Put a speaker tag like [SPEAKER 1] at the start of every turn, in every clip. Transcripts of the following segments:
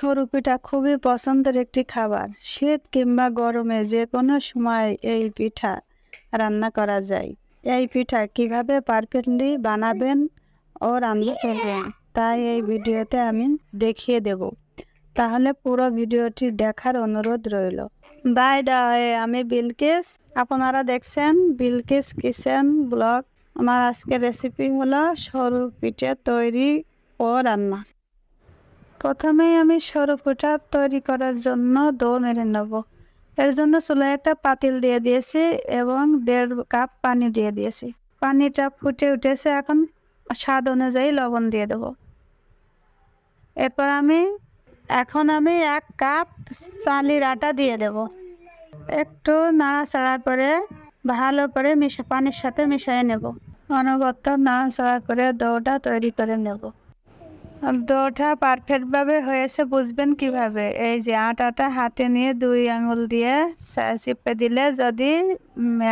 [SPEAKER 1] সরু খুবই পছন্দের একটি খাবার। শীত কিংবা গরমে যে কোনো সময় এই পিঠা রান্না করা যায়। এই পিঠা কীভাবে পারফেক্টলি বানাবেন ও রান্না করবেন তাই এই ভিডিওতে আমি দেখিয়ে দেব। তাহলে পুরো ভিডিওটি দেখার অনুরোধ রইল। বাই ডাই, আমি বিলকিস। আপনারা দেখছেন বিলকিস কিচেন ব্লগ। আমার আজকের রেসিপি হলো সরু পিঠে তৈরি ও রান্না। প্রথমেই আমি সরু তৈরি করার জন্য দো মেরে নেব। এর জন্য চুলায় একটা পাতিল দিয়ে দিয়েছি এবং দেড় কাপ পানি দিয়ে দিয়েছি। পানিটা ফুটে উঠেছে এখন স্বাদ অনুযায়ী লবণ দিয়ে দেব। এরপর আমি, এখন আমি এক কাপ চালির আটা দিয়ে দেব। একটু নাড়াচাড়া করে ভালো করে মিশা, পানির সাথে মিশিয়ে নেব। অনবরত নাড়াচাড়া করে দোটা তৈরি করে নেব। দোটা পারফেক্টভাবে হয়েছে বুঝবেন কীভাবে? এই যে আটাটা হাতে নিয়ে দুই আঙুল দিয়ে চিপে দিলে যদি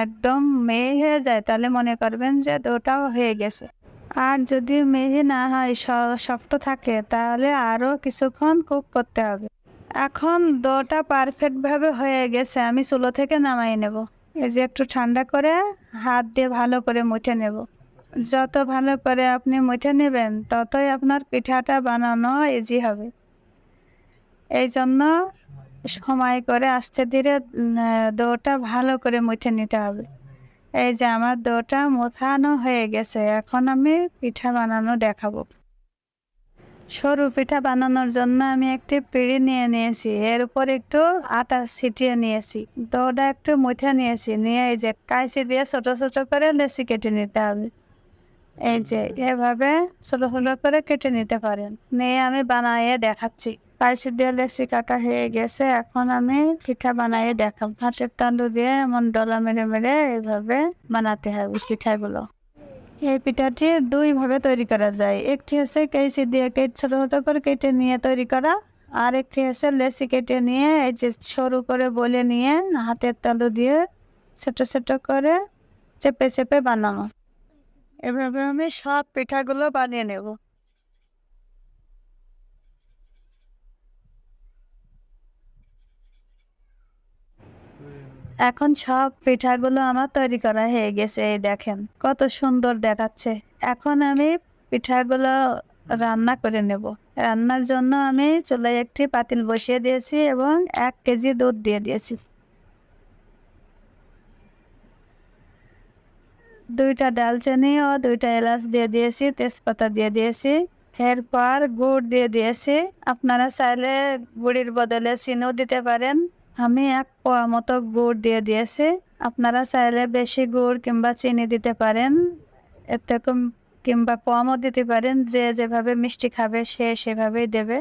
[SPEAKER 1] একদম মেয়ে হয়ে যায়, তাহলে মনে করবেন যে দোটাও হয়ে গেছে। আর যদি মেহে না হয় শক্ত থাকে, তাহলে আরও কিছুক্ষণ কুক করতে হবে। এখন দোটা পারফেক্টভাবে হয়ে গেছে, আমি চুলো থেকে নামাই নেব। এই যে একটু ঠান্ডা করে হাত দিয়ে ভালো করে মুছে নেব। যত ভালো করে আপনি মুছে নেবেন, ততই আপনার পিঠাটা বানানো ইজি হবে। এই জন্য সময় করে আস্তে ধীরে ডোটা ভালো করে মুছে নিতে হবে। এই যে আমার ডোটা মোথানো হয়ে গেছে, এখন আমি পিঠা বানানো দেখাবো। সরু পিঠা বানানোর জন্য আমি একটি পিড়ি নিয়ে নিয়েছি, এর উপর একটু আটা ছিটিয়ে নিয়েছি। দোটা একটু মুঠে নিয়েছি, নিয়ে এই যে কাইচি দিয়ে ছোট ছোট করে লেচি কেটে নিতে হবে। এই যে, এভাবে ছোট ছোট করে কেটে নিতে পারেন। নিয়ে আমি বানাইয়ে দেখাচ্ছি। কাইচি দিয়ে লেচি কাটা হয়ে গেছে। এখন আমি পিঠা বানাইয়ে দেখাবো। হাতের তালু দিয়ে এমন ডলা মেরে মেরে এইভাবে বানাতে হয় পিঠাগুলো। এই পিঠাটি দুইভাবে তৈরি করা যায়। একটি হচ্ছে কেসি দিয়ে কেটে ছোট ছোট করে কেটে নিয়ে তৈরি করা। আর একটি হচ্ছে লেসি কেটে নিয়ে এই যে সরু করে বলে নিয়ে হাতের তালু দিয়ে ছোট ছোট করে চেপে চেপে বানানো। এভাবে আমি সব পিঠাগুলো বানিয়ে নেব। এখন সব পিঠাগুলো আমার তৈরি করা হয়ে গেছে, এই দেখেন, কত সুন্দর দেখাচ্ছে। এখন আমি পিঠাগুলো রান্না করে নেব। রান্নার জন্য আমি চুলায় একটি পাতিল বসিয়ে দিয়েছি এবং এক কেজি দুধ দিয়ে দিয়েছি। দুইটা ডালচিনি ও দুইটা এলাচ দিয়ে দিয়েছি, তেজপাতা দিয়ে দিয়েছি। এরপর গুড় দিয়ে দিয়েছি। আপনারা চাইলে গুড়ির বদলে চিনিও দিতে পারেন। আমি এক পোয়া মতো গুড় দিয়ে দিয়েছি। আপনারা চাইলে বেশি গুড় কিংবা চিনি দিতে পারেন। এতে কিংবা কমও দিতে পারেন। যে যেভাবে মিষ্টি খাবে সে সেভাবেই দেবে।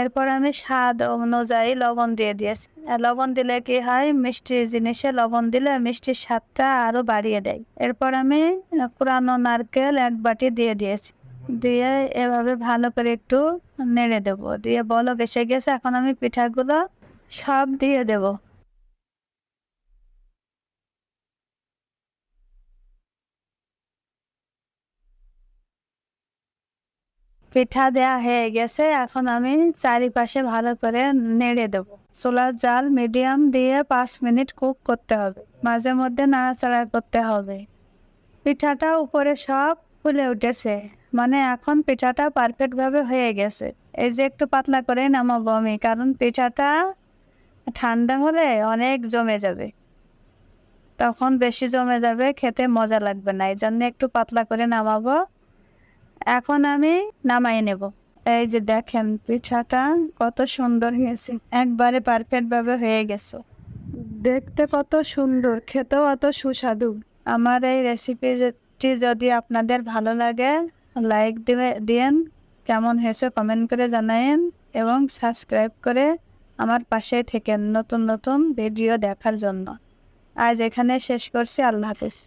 [SPEAKER 1] এরপর আমি স্বাদ অনুযায়ী লবণ দিয়ে দিয়েছি। লবণ দিলে কি হয়? মিষ্টি জিনিসে লবণ দিলে মিষ্টির স্বাদটা আরও বাড়িয়ে দেয়। এরপর আমি পুরানো নারকেল এক বাটি দিয়ে দিয়েছি। দিয়ে এভাবে ভালো করে একটু নেড়ে দেবো। দিয়ে বলক এসে গেছে। এখন আমি পিঠাগুলো সব দিয়ে দেব। পিঠা দেয়া হয়ে গেছে, এখন আমি চারিপাশে ভালো করে নেড়ে দেব। চুলার জাল মিডিয়াম দিয়ে পাঁচ মিনিট কুক করতে হবে, মাঝে মধ্যে নাড়াচাড়া করতে হবে। পিঠাটা উপরে সব ফুলে উঠেছে মানে এখন পিঠাটা পারফেক্ট ভাবে হয়ে গেছে। এই যে একটু পাতলা করে নামাবো আমি, কারণ পিঠাটা ঠান্ডা হলে অনেক জমে যাবে। তখন বেশি জমে যাবে, খেতে মজা লাগবে না এই জন্য একটু পাতলা করে নামাবো। এখন আমি নামাই নেব। এই যে দেখেন পিঠাটা কত সুন্দর হয়েছে। একবারে পারফেক্ট ভাবে হয়ে গেছে। দেখতে কত সুন্দর, খেতেও অত সুস্বাদু। আমার এই রেসিপিটি যদি আপনাদের ভালো লাগে লাইক দিবে দিয়েন, কেমন হয়েছে কমেন্ট করে জানায়েন এবং সাবস্ক্রাইব করে আমার পাশে থেকেন নতুন নতুন ভিডিও দেখার জন্য। আজ এখানে শেষ করছি, আল্লাহ হাফিজ।